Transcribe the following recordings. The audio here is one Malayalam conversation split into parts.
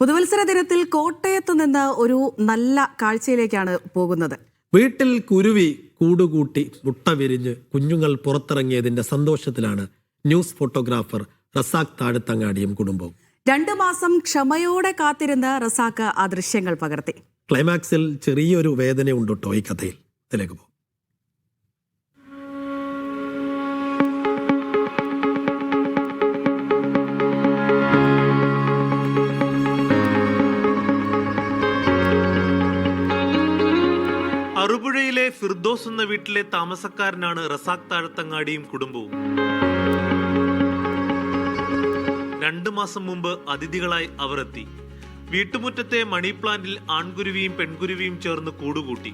പുതുവത്സര ദിനത്തിൽ കോട്ടയത്ത് നിന്ന് ഒരു നല്ല കാഴ്ചയിലേക്കാണ് പോകുന്നത്. വീട്ടിൽ കുരുവി കൂടുകൂട്ടി മുട്ട വിരിഞ്ഞ് കുഞ്ഞുങ്ങൾ പുറത്തിറങ്ങിയതിന്റെ സന്തോഷത്തിലാണ് ന്യൂസ് ഫോട്ടോഗ്രാഫർ റസാഖ് താഴത്തങ്ങാടിയും കുടുംബവും. രണ്ടു മാസം ക്ഷമയോടെ കാത്തിരുന്ന റസാഖ് ആ ദൃശ്യങ്ങൾ പകർത്തി. ക്ലൈമാക്സിൽ ചെറിയൊരു വേദന ഉണ്ടോ ഈ കഥയിൽ. ഇതിലേക്ക് പോകും അറുപുഴയിലെ ഫിർദോസ് എന്ന വീട്ടിലെ താമസക്കാരനാണ് റസാഖ് താഴത്തങ്ങാടിയും കുടുംബവും. രണ്ടു മാസം മുമ്പ് അതിഥികളായി അവർ എത്തി വീട്ടുമുറ്റത്തെ മണി പ്ലാന്റിൽ ആൺകുരുവിയും പെൺകുരുവിയും ചേർന്ന് കൂടുകൂട്ടി.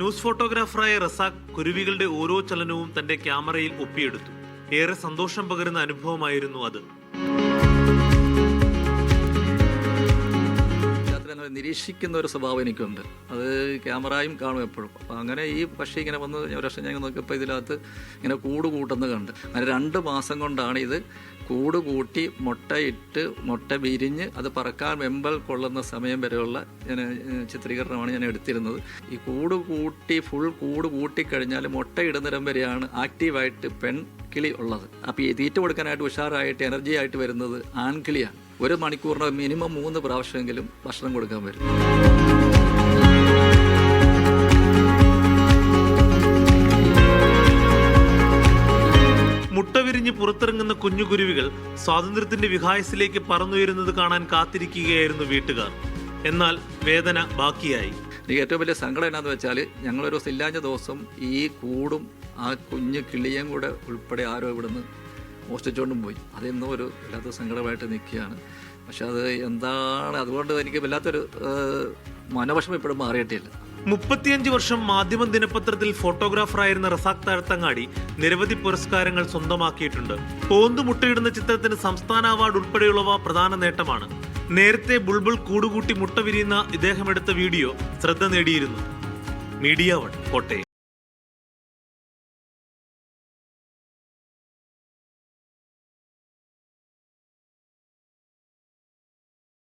ന്യൂസ് ഫോട്ടോഗ്രാഫറായ റസാഖ് കുരുവികളുടെ ഓരോ ചലനവും തന്റെ ക്യാമറയിൽ ഒപ്പിയെടുത്തു. ഏറെ സന്തോഷം പകരുന്ന അനുഭവമായിരുന്നു അത്. നിരീക്ഷിക്കുന്ന ഒരു സ്വഭാവം എനിക്കുണ്ട്. അത് ക്യാമറയും കാണും എപ്പോഴും. അപ്പോൾ അങ്ങനെ ഈ പക്ഷി ഇങ്ങനെ വന്ന് ഒരു വർഷം ഞാൻ നോക്കിയപ്പോൾ ഇതിനകത്ത് ഇങ്ങനെ കൂട് കൂട്ടുന്നത് കണ്ട്. അങ്ങനെ രണ്ട് മാസം കൊണ്ടാണ് ഇത് കൂട് കൂട്ടി മുട്ടയിട്ട് മുട്ട വിരിഞ്ഞ് അത് പറക്കാൻ വെമ്പൽ കൊള്ളുന്ന സമയം വരെയുള്ള ഞാൻ ചിത്രീകരണമാണ് ഞാൻ എടുത്തിരുന്നത്. ഈ കൂട് കൂട്ടി ഫുൾ കൂട് കൂട്ടിക്കഴിഞ്ഞാൽ മുട്ട ഇടുന്നിടം വരെയാണ് ആക്റ്റീവായിട്ട് പെൺ കിളി ഉള്ളത്. അപ്പോൾ ഈ തീറ്റ കൊടുക്കാനായിട്ട് ഉഷാറായിട്ട് എനർജി ആയിട്ട് വരുന്നത് ആൺകിളിയാണ്. ഒരു മണിക്കൂറിന് മിനിമം മൂന്ന് പ്രാവശ്യമെങ്കിലും ഭക്ഷണം കൊടുക്കാൻ വരും. മുട്ട വിരിഞ്ഞ് പുറത്തിറങ്ങുന്ന കുഞ്ഞുകുരുവികൾ സ്വാതന്ത്ര്യത്തിന്റെ വിഹായസിലേക്ക് പറന്നുയരുന്നത് കാണാൻ കാത്തിരിക്കുകയായിരുന്നു വീട്ടുകാർ. എന്നാൽ വേദന ബാക്കിയായി. എനിക്ക് ഏറ്റവും വലിയ സങ്കടം എന്നാന്ന് വെച്ചാൽ ഞങ്ങളൊരു ദിവസം ഇല്ലാഞ്ഞ ദിവസം ഈ കൂടും ആ കുഞ്ഞു കിളിയും കൂടെ ഉൾപ്പെടെ ആരോ ഇവിടുന്ന് മോഷ്ടിച്ചുകൊണ്ടും പോയി. അതിന്നും ഒരു വല്ലാത്ത സങ്കടമായിട്ട് നിൽക്കുകയാണ്. പക്ഷെ അത് എന്താണ്? അതുകൊണ്ട് എനിക്ക് വല്ലാത്തൊരു മനവശം ഇപ്പോഴും മാറിയിട്ടില്ല. മുപ്പത്തിയഞ്ച് വർഷം മാധ്യമ ദിനപത്രത്തിൽ ഫോട്ടോഗ്രാഫറായിരുന്ന റസാഖ് താഴത്തങ്ങാടി നിരവധി പുരസ്കാരങ്ങൾ സ്വന്തമാക്കിയിട്ടുണ്ട്. പോന്തു മുട്ടയിടുന്ന ചിത്രത്തിന് സംസ്ഥാന അവാർഡ് ഉൾപ്പെടെയുള്ളവ പ്രധാന നേട്ടമാണ്. നേരത്തെ ബുൾബുൾ കൂടുകൂട്ടി മുട്ട വിരിയുന്ന ഇദ്ദേഹം എടുത്ത വീഡിയോ ശ്രദ്ധ നേടിയിരുന്നു. Media one Kottayam.